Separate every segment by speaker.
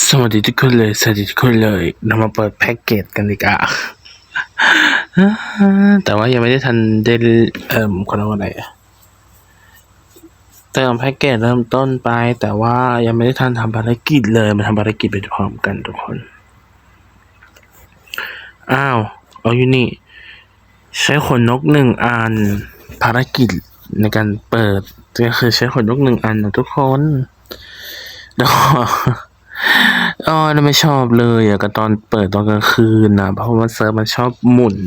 Speaker 1: สวัสดีทุกคนเลย สวัสดีทุกคนเลยเรามาเปิดแพ็กเกจกันดีกว่าแต่ว่ายังไม่ได้ทันได้เอ่มคนละวันไหนอะเติมแพ็กเกจเริ่มต้นไป แต่ว่ายังไม่ได้ทันทำภารกิจเลยมาทำภารกิจไปพร้อมกันทุกคน อ้าวเอาอยู่นี่ ใช้ขนนกหนึ่งอันภารกิจในการเปิดก็คือใช้ขนนกหนึ่งอันนะทุกคนแล้วก็ อ๋อไม่ชอบเลยอะกับตอนเปิดตอนกลางคืนนะเพราะว่าเซิร์ฟมันชอบหมุน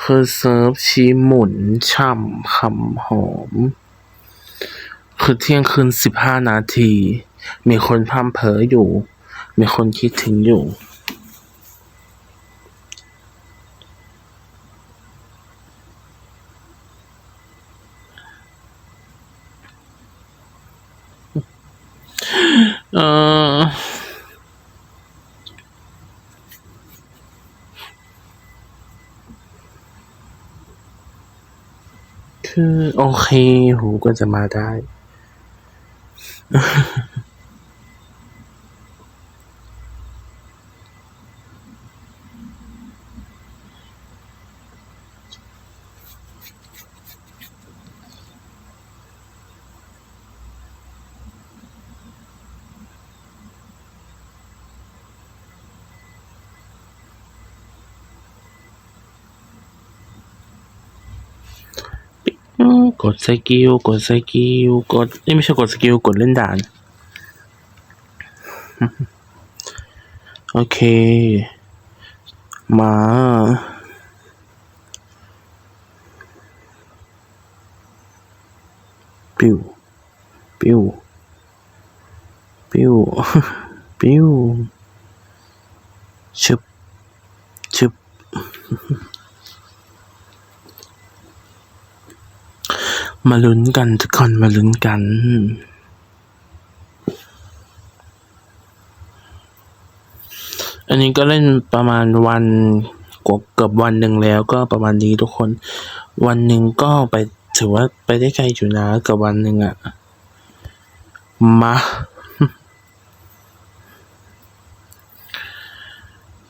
Speaker 1: คือเซิร์ฟชี้หมุนช่ำคำหอม คือเที่ยงคืนสิบห้านาที มีคนพัมเพออยู่ มีคนคิดถึงอยู่ เออคือโอเค หูก็จะมาได้ อืม กดสกิล กดสกิล กดเอ้ยไม่ใช่กดสกิล กดเล่นด่าน โอเค มาปิวปิวปิวปิวชึบชึบ มาลุ้นกันทุกคนมาลุ้นกัน อันนี้ก็เล่นประมาณวันกว่าเกือบวันหนึ่งแล้วก็ประมาณนี้ทุกคน วันหนึ่งก็ไปถือว่าไปได้ไกลอยู่นะเกับวันหนึ่งอะมา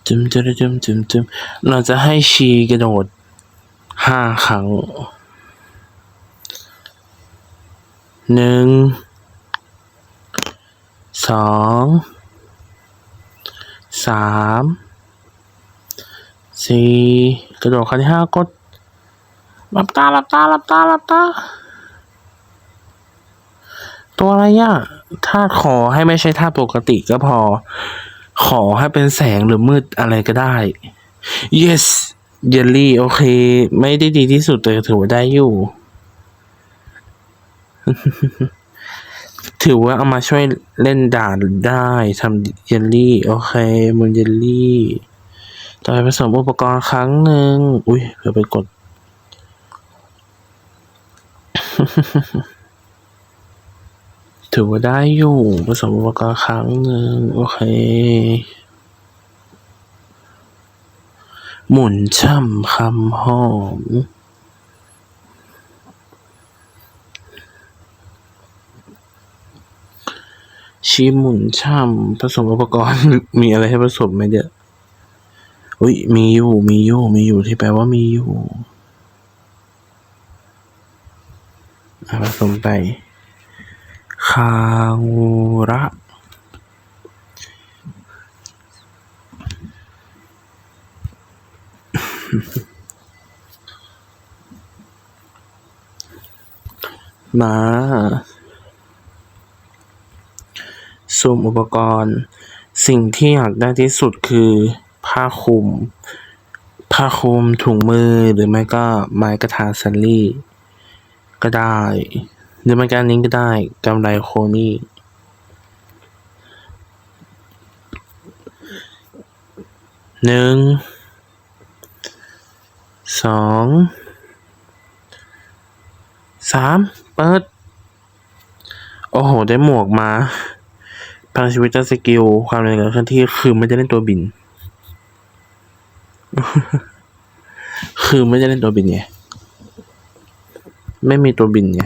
Speaker 1: จึมจึมจึมจึมจึมเราจะให้ชีกระโดดห้าครั้ง หนึ่งสองสามสี่กระโดดครั้งที่ห้ากดหลับตาหลับตาหลับตาหลับตา ตัวอะไรอะธาขอให้ไม่ใช่ธาปกติก็พอ ขอให้เป็นแสงหรือมืดอะไรก็ได้ yes เยลลี่โอเค ไม่ได้ดีที่สุดแต่ถือว่าได้อยู่ ถือว่าเอามาช่วยเล่นด่านได้ทำเยลลี่ โอเคมันเยลลี่ ต่อไปผสมอุปกรณ์ครั้งหนึ่ง อุ้ยเผื่อไปกด ถือว่าได้อยู่ผสมอุปกรณ์ครั้งหนึ่ง โอเค หมุนช่ำคำหอม ชีหมุนช่ำผสมอุปกรณ์ มีอะไรให้ผสมไหมเดี๋ยอุ้ยมีอยู่มีอยู่มีอยู่ที่แปลว่ามีอยู่ผสมไป คางูระมา ซุมอุปกรณ์ สิ่งที่อยากได้ที่สุดคือผ้าคลุม ผ้าคลุมถุงมือหรือไม่ก็ไม้กระทาซันลี่ ก็ได้ หรือไม่ก็อันนี้ก็ได้กำไรโคนี่หนึ่งสองสามเปิด โอ้โห ได้หมวกมา พลังชีวิตจะสกิลความแรงกับเคลื่อนที่คือไม่จะเล่นตัวบิน คือไม่จะเล่นตัวบินไงไม่มีตัวบินไง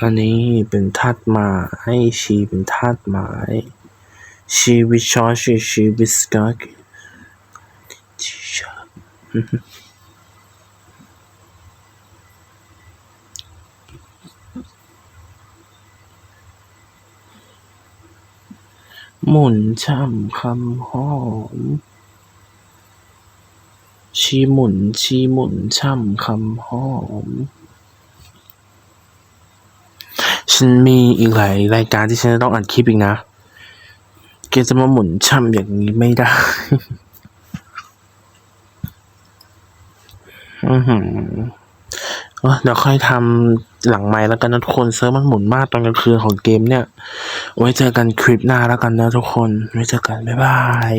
Speaker 1: อันนี้เป็นธาตุไม้ชีเป็นธาตุไม้ ชีวิชอชีชีวิสกากชีชาหมุนช่ำคำหอม ชีหมุนชีหมุนช่ำคำหอม ฉันมีอีกหลายรายการที่ฉันจะต้องอัดคลิปอีกนะ แกจะมาหมุนช่ำอย่างนี้ไม่ได้ อือหือเอ้อเดี๋ยวค่อยทำหลังไม้แล้วกันนะทุกคนเซิร์ฟมันหมุนมากตอนกลางคืนของเกมเนี่ย ไว้เจอกันคลิปหน้าแล้วกันนะทุกคน ไว้เจอกัน บ๊ายบาย